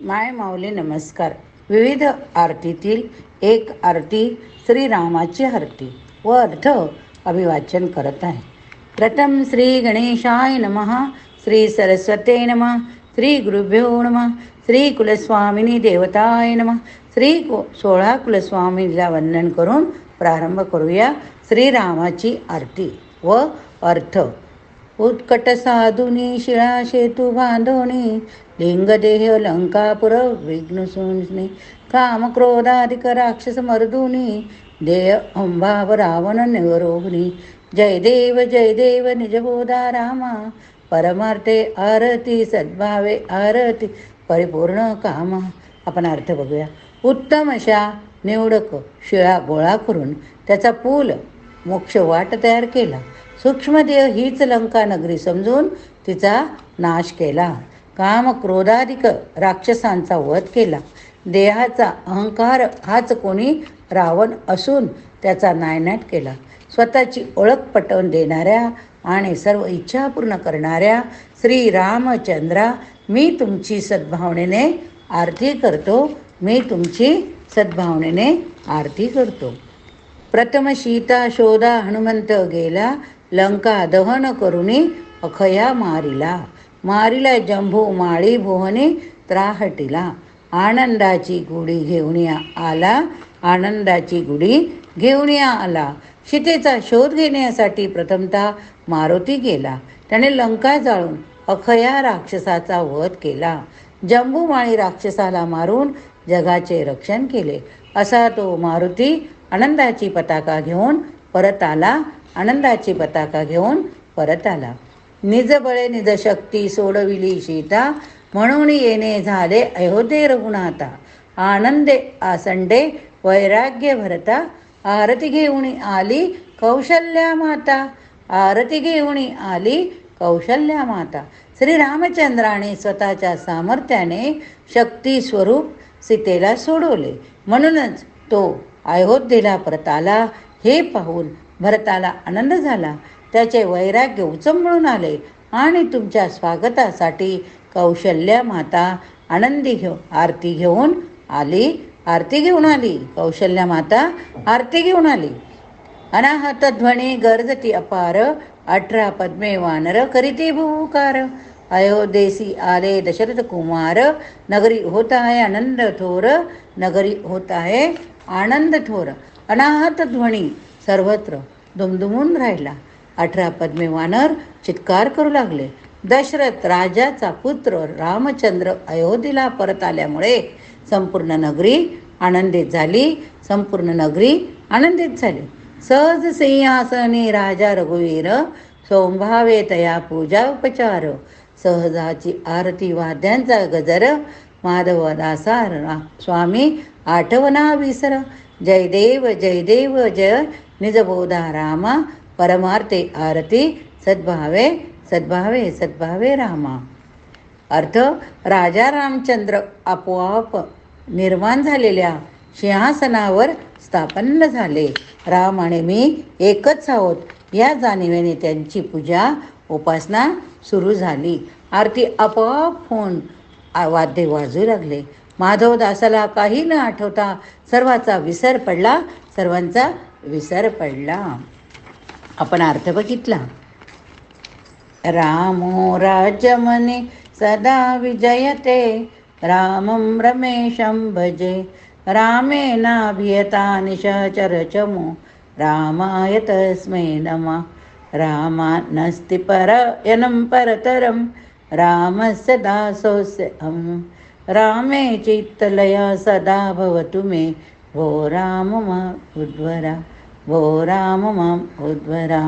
माय माऊली नमस्कार. विविध आरतीतील एक आरती श्रीरामाची आरती व अर्थ अभिवाचन करत आहे. प्रथम श्री गणेशाय नमः श्री सरस्वते नम श्री गुरुभ्यो नम श्री कुलस्वामिनी देवताय नमः श्री को सोळा कुलस्वामीला वंदन करून प्रारंभ करूया श्रीरामाची आरती व अर्थ. उत्कट साधुनी शिळा शेतू बांधोणी लिंगदेह लंकापुर विघ्न सुनी काम क्रोधाधिक राक्षस मर्दुनी देय अंभाव रावण निवरोहनी जय देव जय देव निजबोधा रामा परमार्थे आरती सद्भावे आरती परिपूर्ण काम. आपण अर्थ बघूया. उत्तम अशा निवडक शिळा गोळा करून त्याचा पूल मोक्ष वाट तयार केला. सूक्ष्मदेह हीच लंका नगरी समजून तिचा नाश केला. काम क्रोधाधिक राक्षसांचा वध केला. देहाचा अहंकार हाच कोणी रावण असून त्याचा नायनाट केला. स्वतःची ओळख पटवून देणाऱ्या आणि सर्व इच्छा पूर्ण करणाऱ्या श्री रामचंद्रा मी तुमची सद्भावनेने आरती करतो. मी तुमची सद्भावनेने आरती करतो. प्रथम सीता शोधा हनुमंत गेला. लंका दहन करुणी अखया मारिला. मारिला जंभू माळी भुवनी त्राहटिला. आनंदाची गुढी घेऊन आला. आनंदाची गुढी घेऊन आला. सीतेचा शोध घेण्यासाठी प्रथमतः मारुती गेला. त्याने लंका जाळून अखया राक्षसाचा वध केला. जंबूमाळी राक्षसाला मारून जगाचे रक्षण केले. असा तो मारुती आनंदाची पताका घेऊन परत आला. आनंदाची पताका घेऊन परत आला. निजबळे निजशक्ती सोडविली सीता. म्हणून येणे झाले अयोध्ये रघुनाथा. आनंदे आसंडे वैराग्य भरता. आरती घेऊन आली कौशल्या माता. आरती घेऊन आली कौशल्या माता. श्रीरामचंद्राने स्वतःच्या सामर्थ्याने शक्ती स्वरूप सीतेला सोडवले. म्हणूनच तो अयोध्येला परत आला. हे पाहून भरताला आनंद झाला. त्याचे वैराग्य उचंबळून आले आणि तुमच्या स्वागतासाठी कौशल्या माता आनंदी घेऊ आरती घेऊन आली. आरती घेऊन आली. कौशल्या माता आरती घेऊन आली. अनाहत ध्वनी गर्जती अपार अठरा पद्मे वानर करीते भूकार. अयोध्येसी आले दशरथ कुमार नगरी होत आहे आनंद थोर नगरी होत आहे आनंद थोर. अनाहत ध्वनी सर्वत्र दुमदुमून राहिला. अठरा पद्मे वानर चित्कार करू लागले. दशरथ राजाचा पुत्र रामचंद्र अयोध्येला परत आल्यामुळे संपूर्ण नगरी आनंदित झाली. संपूर्ण नगरी आनंदित झाली. सहज सिंहासने राजा रघुवीर सोंभावे तया पूजा उपचार. सहजाची आरती वाद्यांचा गजर. माधवदासार स्वामी आठवना विसर. जय देव जय देव जय निजबोधा रामा परमार्थे आरती सद्भावे सद्भावे सद्भावे रामा. अर्थ राजा रामचंद्र आपोआप निर्माण झालेल्या सिंहासनावर स्थापन्न झाले. राम आणि मी एकच आहोत. या जाणीवेने त्यांची पूजा उपासना सुरू झाली. आरती आपोआप होऊन वाद्य वाजू लागले. माधवदासाला काही न आठवता सर्वाचा विसर पडला. सर्वांचा विसर पडला आपण अर्थ बघितला. रामो राजमने सदा विजयते. रामं रमेशं भजे. रामेनाभियता निशचरचमो. रामाय तस्मै नमः. रामा नस्ति परयनं परतरं. रामस्य दासोऽस्य अहं रामे चित्तलया सदा भवतु मे भो राम मां उद्वरा भो राम माम् उद्वरा।